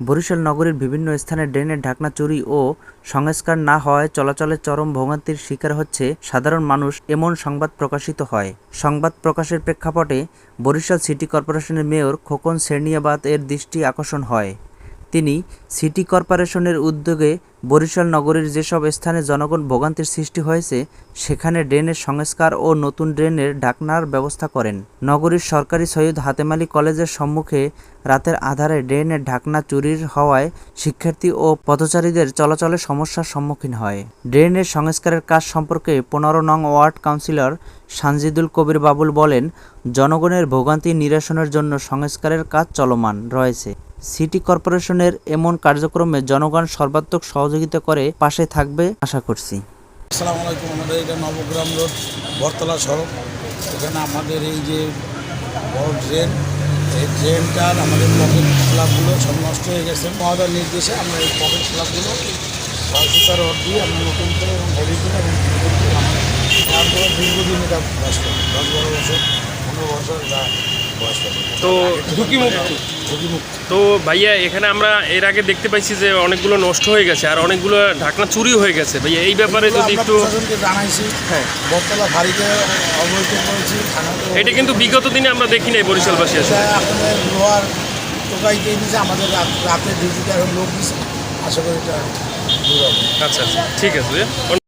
বরিশাল নগরীর বিভিন্ন স্থানে ড্রেনের ঢাকনা চুরি ও সংস্কার না হওয়ায় চলাচলে চরম ভোগান্তির শিকার হচ্ছে সাধারণ মানুষ, এমন সংবাদ প্রকাশিত হয়। সংবাদ প্রকাশের প্রেক্ষাপটে বরিশাল সিটি কর্পোরেশনের মেয়র খোকন সেরনিয়াবাদ এর দৃষ্টি আকর্ষণ হয়। তিনি সিটি কর্পোরেশনের উদ্যোগে বরিশাল নগরীর যেসব স্থানে জনগণ ভোগান্তির সৃষ্টি হয়েছে, সেখানে ড্রেনের সংস্কার ও নতুন ড্রেনের ঢাকনার ব্যবস্থা করেন। নগরীর সরকারি সৈয়দ হাতেমালি কলেজের সম্মুখে রাতের আধারে ড্রেনের ঢাকনা চুরির হওয়ায় শিক্ষার্থী ও পথচারীদের চলাচলে সমস্যার সম্মুখীন হয়। ড্রেনের সংস্কারের কাজ সম্পর্কে পনেরো নং ওয়ার্ড কাউন্সিলর সানজিদুল কবির বাবুল বলেন, জনগণের ভোগান্তি নিরসনের জন্য সংস্কারের কাজ চলমান রয়েছে। সিটি কর্পোরেশনের এমন কার্যক্রমে জনগণ সর্বাত্মক সহযোগিতা করে পাশে থাকবে আশা করছি। আসসালামু আলাইকুম আমাদের এটা নবগ্রাম রোড বরতলা সড়ক। এখানে আমাদের এই যে বড় ড্রেন এই ড্রেনটার আমাদের পকেট ক্লাবগুলো সব নষ্ট হয়ে গেছে। মহাদার নির্দেশে আমরা এই পকেট ক্লাবগুলো রড দিয়ে আমরা নতুন করে এবং হেভি করে এবং নতুন করে আমরা তারপরে দীর্ঘদিন এটা বয়স পাবে দশ বারো বছর পনেরো বছর এটা বয়স তো ঝুঁকিমুক্ত। তো ভাইয়া এখানে আমরা এর আগে দেখতে পাইছি যে অনেকগুলো নষ্ট হয়ে গেছে আর অনেকগুলো ঢাকনা চুরি হয়ে গেছে। ভাইয়া এই ব্যাপারে যদি একটু জানাইছি। হ্যাঁ। বরতলা ভারীকে অবহিত করেছি এটা কিন্তু বিগত দিনে আমরা দেখি নাই বরিশালবাসী আসলে। আপনাদের লোহার টোকাই দিয়েছে আমাদের রাতে ডিউটিতে এখন লোক দিচ্ছে আশা করি এটা আচ্ছা আচ্ছা। ঠিক আছে